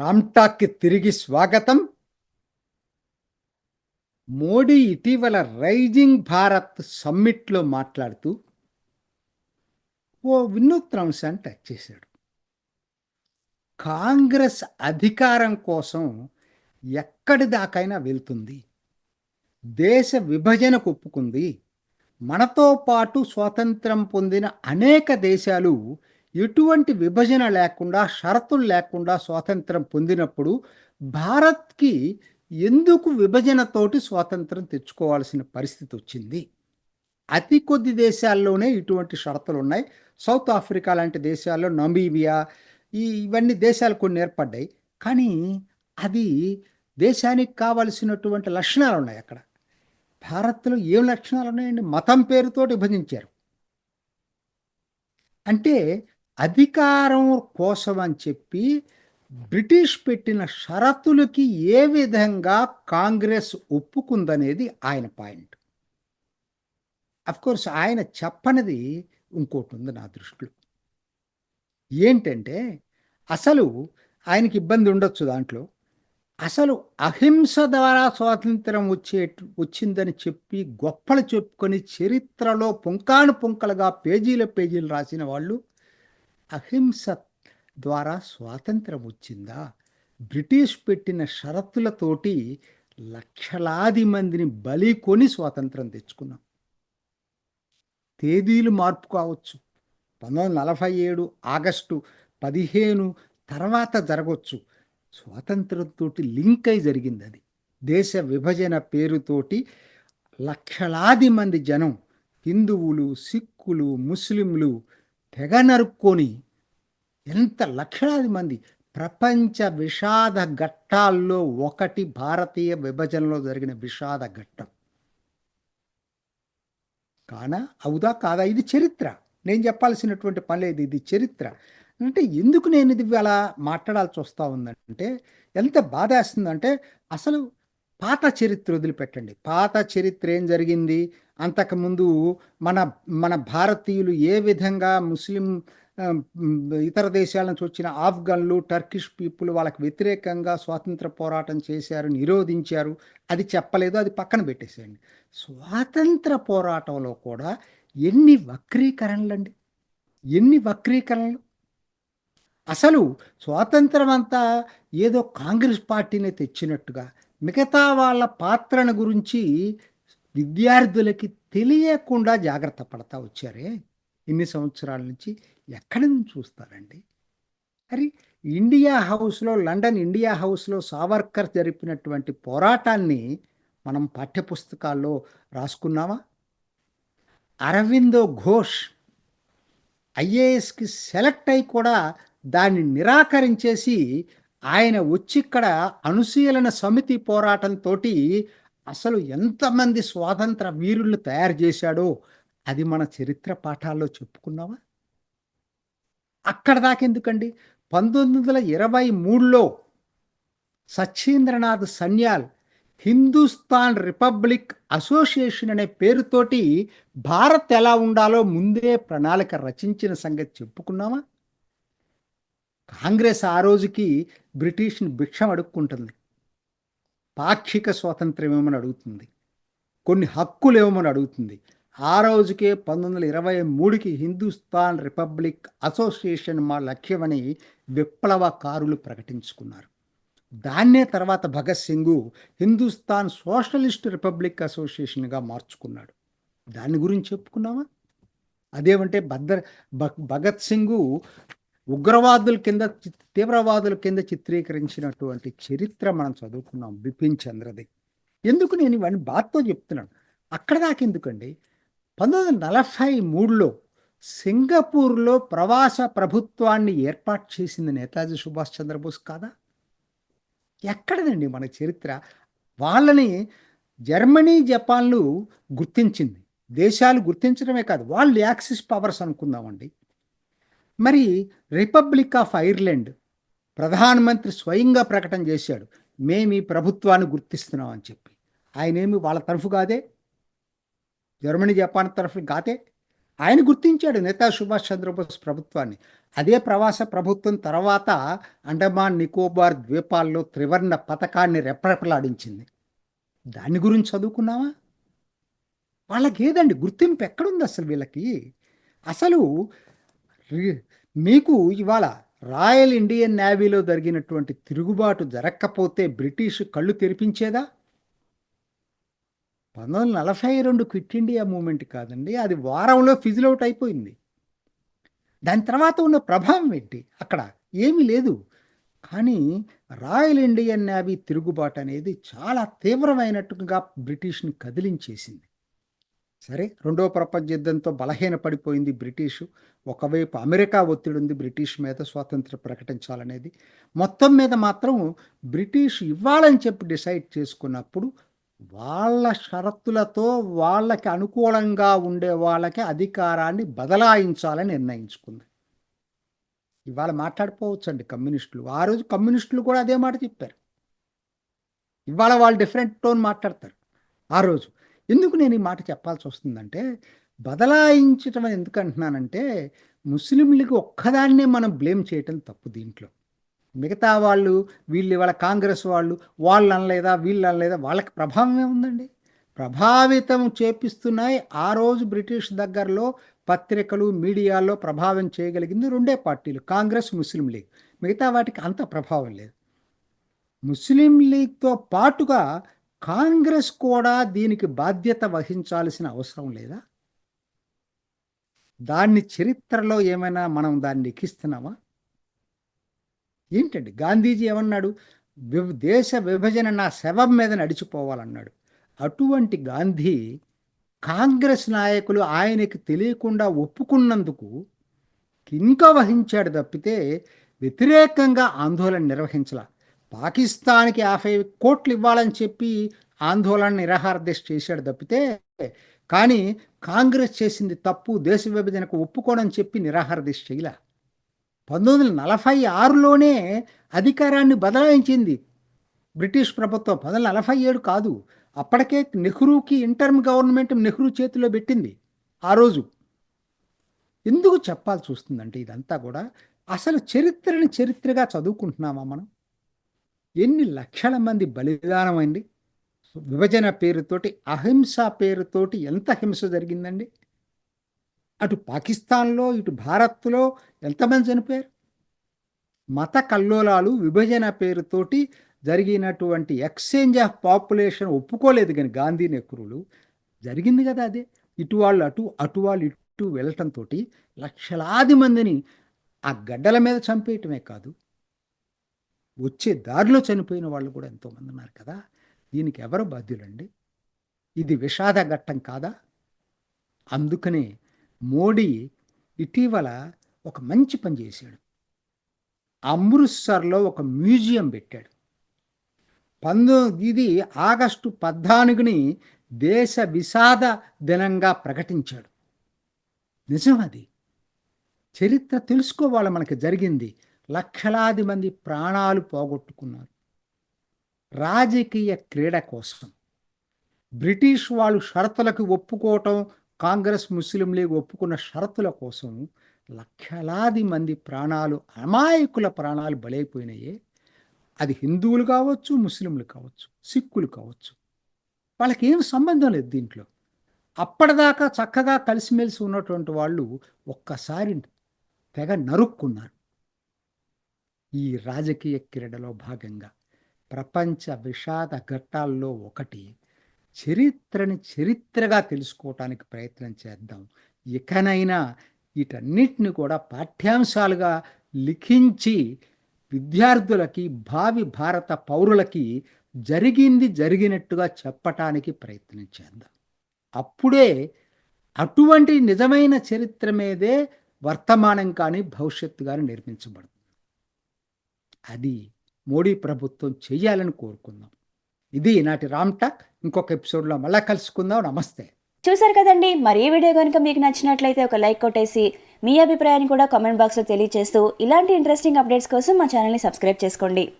రామ్టాక్కి తిరిగి స్వాగతం. మోడీ ఇటీవల రైజింగ్ భారత్ సమ్మిట్లో మాట్లాడుతూ ఓ వినూత్న అంశాన్ని టచ్ చేశాడు. కాంగ్రెస్ అధికారం కోసం ఎక్కడి దాకైనా వెళ్తుంది. దేశ విభజనకు ఒప్పుకుంది. మనతో పాటు స్వాతంత్రం పొందిన అనేక దేశాలు ఎటువంటి విభజన లేకుండా షరతులు లేకుండా స్వాతంత్రం పొందినప్పుడు భారత్కి ఎందుకు విభజనతోటి స్వాతంత్రం తెచ్చుకోవాల్సిన పరిస్థితి వచ్చింది? అతి కొద్ది దేశాల్లోనే ఇటువంటి షరతులు ఉన్నాయి. సౌత్ ఆఫ్రికా లాంటి దేశాల్లో నమీబియా ఈ ఇవన్నీ దేశాలు కొన్ని ఏర్పడ్డాయి. కానీ అది దేశానికి కావలసినటువంటి లక్షణాలు ఉన్నాయి అక్కడ. భారత్లో ఏం లక్షణాలు ఉన్నాయండి? మతం పేరుతో విభజించారు. అంటే అధికారం కోసం అని చెప్పి బ్రిటిష్ పెట్టిన షరతులకి ఏ విధంగా కాంగ్రెస్ ఒప్పుకుందనేది ఆయన పాయింట్. కోర్స్ ఆయన చెప్పనిది ఇంకోటి ఉంది నా దృష్టిలో. ఏంటంటే అసలు ఆయనకి ఇబ్బంది ఉండొచ్చు దాంట్లో. అసలు అహింస ద్వారా స్వాతంత్రం వచ్చే వచ్చిందని చెప్పి గొప్పలు చెప్పుకొని చరిత్రలో పుంకాను పుంకలుగా పేజీల పేజీలు రాసిన వాళ్ళు అహింస ద్వారా స్వాతంత్రం వచ్చిందా? బ్రిటిష్ పెట్టిన షరతులతోటి లక్షలాది మందిని బలి కొని స్వాతంత్రం తెచ్చుకున్నాం. తేదీలు మార్పు కావచ్చు. పంతొమ్మిది వందల నలభై ఏడు ఆగస్టు పదిహేను తర్వాత జరగవచ్చు స్వాతంత్రంతో లింక్ అయి జరిగింది అది. దేశ విభజన పేరుతోటి లక్షలాది మంది జనం హిందువులు సిక్కులు ముస్లింలు తెగ నరుక్కొని ఎంత లక్షలాది మంది ప్రపంచ విషాద ఘట్టాల్లో ఒకటి భారతీయ విభజనలో జరిగిన విషాద ఘట్టం. కానా? అవుదా? కాదా? ఇది చరిత్ర. నేను చెప్పాల్సినటువంటి పని లేదు. ఇది చరిత్ర. అంటే ఎందుకు నేను ఇది అలా మాట్లాడాల్సి వస్తూ ఉందంటే ఎంత బాధేస్తుందంటే అసలు పాత చరిత్ర వదిలిపెట్టండి. పాత చరిత్ర ఏం జరిగింది? అంతకుముందు మన మన భారతీయులు ఏ విధంగా ముస్లిం ఇతర దేశాల నుంచి వచ్చిన ఆఫ్ఘన్లు టర్కిష్ పీపుల్ వాళ్ళకి వ్యతిరేకంగా స్వాతంత్ర పోరాటం చేశారు నిరోధించారు అది చెప్పలేదు అది పక్కన పెట్టేసేయండి. స్వాతంత్ర పోరాటంలో కూడా ఎన్ని వక్రీకరణలు అండి ఎన్ని వక్రీకరణలు? అసలు స్వాతంత్రం అంతా ఏదో కాంగ్రెస్ పార్టీనే తెచ్చినట్టుగా మిగతా వాళ్ళ పాత్రను గురించి విద్యార్థులకి తెలియకుండా జాగ్రత్త పడతా వచ్చారే? ఇన్ని సంవత్సరాల నుంచి ఎక్కడి నుంచి చూస్తారండి? మరి ఇండియా హౌస్లో లండన్ ఇండియా హౌస్లో సావర్కర్ జరిపినటువంటి పోరాటాన్ని మనం పాఠ్యపుస్తకాల్లో రాసుకున్నామా అరవిందో ఘోష్ ఐఏఎస్కి సెలెక్ట్ అయి కూడా దాన్ని నిరాకరించేసి ఆయన వచ్చి ఇక్కడ అనుశీలన సమితి పోరాటంతో అసలు ఎంతమంది స్వాతంత్ర వీరులు తయారు చేశాడో అది మన చరిత్ర పాఠాల్లో చెప్పుకున్నావా? అక్కడ దాకెందుకండి పంతొమ్మిది వందల ఇరవై మూడులో సచ్చేంద్రనాథ్ సన్యాల్ హిందుస్థాన్ రిపబ్లిక్ అసోసియేషన్ అనే పేరుతోటి భారత్ ఎలా ఉండాలో ముందే ప్రణాళిక రచించిన సంగతి చెప్పుకున్నామా కాంగ్రెస్ ఆ రోజుకి బ్రిటిష్ని భిక్షం అడుక్కుంటుంది. పాక్షిక స్వాతంత్రం ఏమని అడుగుతుంది? కొన్ని హక్కులు ఏమని అడుగుతుంది? ఆ రోజుకే పంతొమ్మిది వందల ఇరవై మూడుకి హిందుస్థాన్ రిపబ్లిక్ అసోసియేషన్ మా లక్ష్యమని విప్లవకారులు ప్రకటించుకున్నారు. దాన్నే తర్వాత భగత్ సింగ్ హిందుస్థాన్ సోషలిస్ట్ రిపబ్లిక్ అసోసియేషన్గా మార్చుకున్నాడు. దాని గురించి చెప్పుకున్నావా? అదేమంటే భద్ర భగత్ సింగ్ ఉగ్రవాదుల కింద తీవ్రవాదుల కింద చిత్రీకరించినటువంటి చరిత్ర మనం చదువుకున్నాం బిపిన్ చంద్రది. ఎందుకు నేను ఇవన్నీ బాధతో చెప్తున్నాను? అక్కడ దాకా ఎందుకండి? పంతొమ్మిది వందల నలభై మూడులో సింగపూర్లో ప్రవాస ప్రభుత్వాన్ని ఏర్పాటు చేసింది నేతాజీ సుభాష్ చంద్రబోస్ కాదా? ఎక్కడదండి మన చరిత్ర? వాళ్ళని జర్మనీ జపాన్లు గుర్తించింది. దేశాలు గుర్తించడమే కాదు వాళ్ళు యాక్సిస్ పవర్స్ అనుకుందామండి. మరి రిపబ్లిక్ ఆఫ్ ఐర్లాండ్ ప్రధానమంత్రి స్వయంగా ప్రకటన చేశాడు. మేము ఈ ప్రభుత్వాన్ని గుర్తిస్తున్నాం అని చెప్పి. ఆయనేమి వాళ్ళ తరఫు కాదే? జర్మనీ జపాన్ తరఫు కాదే? ఆయన గుర్తించాడు నేతా సుభాష్ చంద్రబోస్ ప్రభుత్వాన్ని. అదే ప్రవాస ప్రభుత్వం తర్వాత అండమాన్ నికోబార్ ద్వీపాల్లో త్రివర్ణ పథకాన్ని రెప్రెపలాడించింది. దాని గురించి చదువుకున్నావా? వాళ్ళకి ఏదండి గుర్తింపు ఎక్కడుంది అసలు వీళ్ళకి? అసలు మీకు ఇవాళ రాయల్ ఇండియన్ నేవీలో జరిగినటువంటి తిరుగుబాటు జరగకపోతే బ్రిటిష్ కళ్ళు తెరిపించేదా? పంతొమ్మిది వందల నలభై రెండు క్విట్ ఇండియా మూమెంట్ కాదండి అది వారంలో ఫిజిల్ అవుట్ అయిపోయింది. దాని తర్వాత ఉన్న ప్రభావం ఏంటి? అక్కడ ఏమీ లేదు. కానీ రాయల్ ఇండియన్ నేవీ తిరుగుబాటు అనేది చాలా తీవ్రమైనట్టుగా బ్రిటిష్ని కదిలించేసింది. సరే రెండవ ప్రపంచ యుద్ధంతో బలహీనపడిపోయింది బ్రిటిష్. ఒకవైపు అమెరికా ఒత్తిడి ఉంది బ్రిటిష్ మీద స్వాతంత్ర ప్రకటించాలనేది. మొత్తం మీద మాత్రం బ్రిటిష్ ఇవ్వాలని చెప్పి డిసైడ్ చేసుకున్నప్పుడు వాళ్ళ షరతులతో వాళ్ళకి అనుకూలంగా ఉండే వాళ్ళకి అధికారాన్ని బదలాయించాలని నిర్ణయించుకుంది. ఇవాళ మాట్లాడిపోవచ్చండి కమ్యూనిస్టులు. ఆ రోజు కమ్యూనిస్టులు కూడా అదే మాట చెప్పారు. ఇవాళ వాళ్ళు డిఫరెంట్ టోన్ మాట్లాడతారు. ఆ రోజు ఎందుకు నేను ఈ మాట చెప్పాల్సి వస్తుందంటే బదలాయించటం అని ఎందుకు అంటున్నానంటే ముస్లింలకి ఒక్కదాన్నే మనం బ్లేమ్ చేయటం తప్పు దీంట్లో. మిగతా వాళ్ళు వీళ్ళు ఇవాళ కాంగ్రెస్ వాళ్ళు వాళ్ళు అనలేదా వీళ్ళు అనలేదా వాళ్ళకి ప్రభావం ఏముందండి? ప్రభావితం చేపిస్తున్నాయి ఆ రోజు బ్రిటిష్ దగ్గరలో పత్రికలు మీడియాలో ప్రభావం చేయగలిగింది రెండే పార్టీలు కాంగ్రెస్ ముస్లిం లీగ్. మిగతా వాటికి అంత ప్రభావం లేదు. ముస్లిం లీగ్తో పాటుగా కాంగ్రెస్ కూడా దీనికి బాధ్యత వహించాల్సిన అవసరం లేదా? దాన్ని చరిత్రలో ఏమైనా మనం దాన్ని లిఖిస్తున్నామా ఏంటండి? గాంధీజీ ఏమన్నాడు? విభ- దేశ విభజన నా శవం మీద నడిచిపోవాలన్నాడు. అటువంటి గాంధీ కాంగ్రెస్ నాయకులు ఆయనకి తెలియకుండా ఒప్పుకున్నందుకు ఇంకా వహించాడు తప్పితే వ్యతిరేకంగా ఆందోళన నిర్వహించాల. పాకిస్తాన్కి యాభై కోట్లు ఇవ్వాలని చెప్పి ఆందోళన నిరాహార దీక్ష చేశాడు తప్పితే కానీ కాంగ్రెస్ చేసింది తప్పు దేశ విభజనకు ఒప్పుకోనని చెప్పి నిరాహార దీక్ష చేయలే. పంతొమ్మిది వందల నలభై ఆరులోనే అధికారాన్ని బదలాయించింది బ్రిటిష్ ప్రభుత్వం. పంతొమ్మిది వందల నలభై ఏడు కాదు అప్పటికే నెహ్రూకి ఇంటర్మ్ గవర్నమెంట్ నెహ్రూ చేతిలో పెట్టింది ఆ రోజు. ఎందుకు చెప్పాల్సి వస్తుందంటే ఇదంతా కూడా అసలు చరిత్రని చరిత్రగా చదువుకుంటున్నామా మనం? ఎన్ని లక్షల మంది బలిదానమైంది? విభజన పేరుతోటి అహింస పేరుతోటి ఎంత హింస జరిగిందండి? అటు పాకిస్తాన్లో ఇటు భారత్లో ఎంతమంది చనిపోయారు? మత కల్లోలాలు విభజన పేరుతోటి జరిగినటువంటి ఎక్స్చేంజ్ ఆఫ్ పాపులేషన్ ఒప్పుకోలేదు కానీ గాంధీ నెహ్రూలు. జరిగింది కదా అదే. ఇటు వాళ్ళు అటు అటు వాళ్ళు ఇటు వెళ్ళటంతో లక్షలాది మందిని ఆ గడ్డల మీద చంపేయటమే కాదు వచ్చే దారిలో చనిపోయిన వాళ్ళు కూడా ఎంతోమంది ఉన్నారు కదా. దీనికి ఎవరు బాధ్యులండి? ఇది విషాద ఘట్టం కాదా? అందుకనే మోడీ ఇటీవల ఒక మంచి పని చేశాడు. అమృత్సర్లో ఒక మ్యూజియం పెట్టాడు. పంతొమ్మిది ఇది ఆగస్టు పద్నాలుగుని దేశ విషాద దినంగా ప్రకటించాడు. నిజం అది. చరిత్ర తెలుసుకోవాలి మనకి జరిగింది? లక్షలాది మంది ప్రాణాలు పోగొట్టుకున్నారు. రాజకీయ క్రీడ కోసం బ్రిటిష్ వాళ్ళు షరతులకు ఒప్పుకోవటం కాంగ్రెస్ ముస్లిం లీగ్ ఒప్పుకున్న షరతుల కోసం లక్షలాది మంది ప్రాణాలు అమాయకుల ప్రాణాలు బలైపోయినాయే. అది హిందువులు కావచ్చు ముస్లింలు కావచ్చు సిక్కులు కావచ్చు. వాళ్ళకి ఏం సంబంధం లేదు దీంట్లో. అప్పటిదాకా చక్కగా కలిసిమెలిసి ఉన్నటువంటి వాళ్ళు ఒక్కసారి తెగ నరుక్కున్నారు. ఈ రాజకీయ క్రీడలో భాగంగా ప్రపంచ విషాద ఘట్టాల్లో ఒకటి చరిత్రని చరిత్రగా తెలుసుకోవటానికి ప్రయత్నం చేద్దాం. ఇకనైనా వీటన్నిటిని కూడా పాఠ్యాంశాలుగా లిఖించి విద్యార్థులకి భావి భారత పౌరులకి జరిగింది జరిగినట్టుగా చెప్పటానికి ప్రయత్నం చేద్దాం. అప్పుడే అటువంటి నిజమైన చరిత్ర మీదే వర్తమానం కానీ భవిష్యత్తు కానీ నిర్మించబడుతుంది. అది మోడీ ప్రభుత్వం చేయాలని కోరుకుందాం. ఇది నాటి రామ్ టాక్. ఇంకొక ఎపిసోడ్లో మళ్ళా కలుసుకుందాం. నమస్తే. చూసారు కదండి మరి ఈ వీడియో కనుక మీకు నచ్చినట్లయితే ఒక లైక్ కొట్టేసి మీ అభిప్రాయాన్ని కూడా కామెంట్ బాక్స్లో తెలియజేస్తూ ఇలాంటి ఇంట్రెస్టింగ్ అప్డేట్స్ కోసం మా ఛానల్ని సబ్స్క్రైబ్ చేసుకోండి.